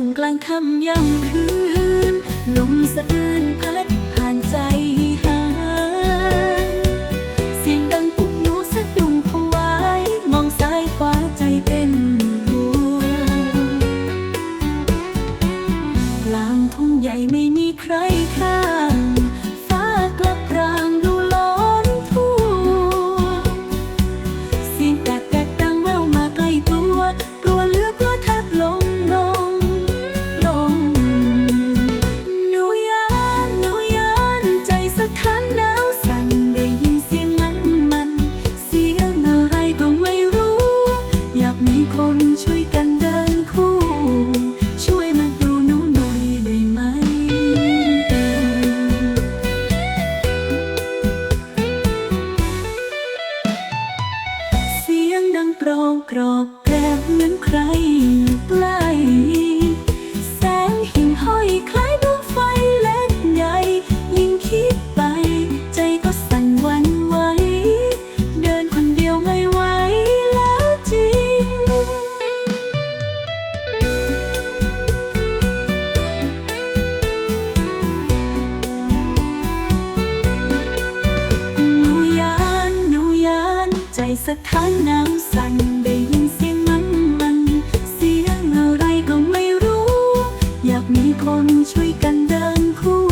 คงกลางค่ำยำคืนลมสะอื้นพัดผ่านใจหาเสียงดังปลุกหนูสะดุ้งผวายมองซ้ายขวาใจเป็นห่วงกลางทุ่งใหญ่ไม่มีใครข้าง คนช่วยกันเดินคู่ ช่วยมาดูหนูหน่อยได้ไหม เสียงดังกรอบกรอบแกรบเหมือนใครอยู่ใกล้แสงหิ่งห้อยคล้า สถานน้ำสั่นได้ยินเสียงมันมัน เสียงอะไรก็ไม่รู้ อยากมีคนช่วยกันเดินคู่